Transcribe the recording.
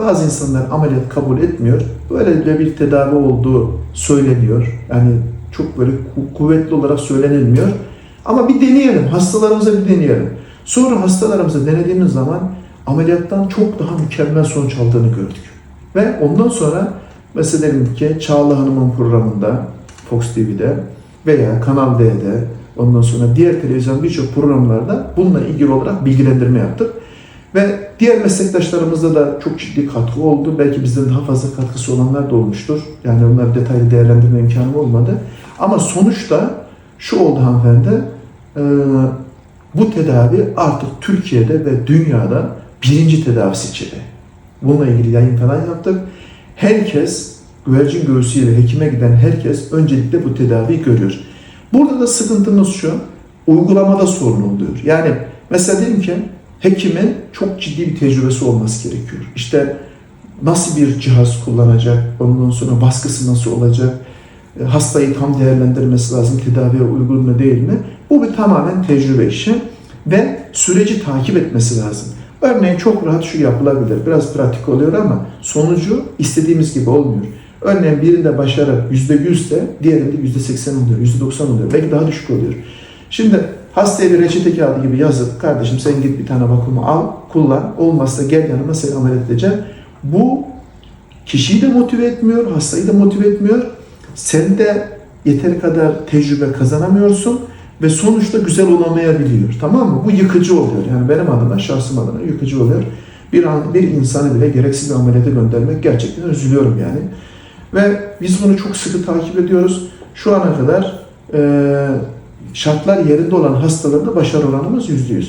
Bazı insanlar ameliyat kabul etmiyor. Böyle bir tedavi olduğu söyleniyor. Yani çok böyle ku- kuvvetli olarak söylenilmiyor. Ama bir deneyelim. Hastalarımıza bir deneyelim. Sonra hastalarımıza denediğimiz zaman ameliyattan çok daha mükemmel sonuç aldığını gördük. Ve ondan sonra mesela diyelim ki Çağla Hanım'ın programında Fox TV'de veya Kanal D'de ondan sonra diğer televizyon birçok programlarda bununla ilgili olarak bilgilendirme yaptık. Ve diğer meslektaşlarımızda da çok ciddi katkı oldu. Belki bizden daha fazla katkısı olanlar da olmuştur. Yani onları detaylı değerlendirme imkanım olmadı. Ama sonuçta şu oldu hanımefendi. e, bu tedavi artık Türkiye'de ve dünyada birinci tedavisi içeri. Bununla ilgili yayın falan yaptık. Herkes güvercin göğsüyle hekime giden herkes öncelikle bu tedaviyi görüyor. Burada da sıkıntımız şu, uygulamada sorun oluyor. Yani mesela diyelim ki hekimin çok ciddi bir tecrübesi olması gerekiyor. İşte nasıl bir cihaz kullanacak, ondan sonra baskısı nasıl olacak, e, hastayı tam değerlendirmesi lazım, tedaviye uygun mu değil mi? Bu bir tamamen tecrübe işi ve süreci takip etmesi lazım. Örneğin çok rahat şu yapılabilir, biraz pratik oluyor ama sonucu istediğimiz gibi olmuyor. Örneğin birinde başarı %100 ise diğerinde %80 oluyor, %90 oluyor, belki daha düşük oluyor. Şimdi hastaya bir reçete kağıdı gibi yazıp kardeşim sen git bir tane vakumu al, kullan, olmazsa gel yanıma seni ameliyat edeceğim. Bu kişiyi de motive etmiyor, hastayı da motive etmiyor. Sen de yeteri kadar tecrübe kazanamıyorsun ve sonuçta güzel olamayabiliyor. Tamam mı? Bu yıkıcı oluyor. Yani benim adıma, şahsım adına yıkıcı oluyor. Bir an bir insanı bile gereksiz bir ameliyata göndermek gerçekten üzülüyorum yani. Ve biz bunu çok sıkı takip ediyoruz. Şu ana kadar e, şartlar yerinde olan hastalarda başarı oranımız %100.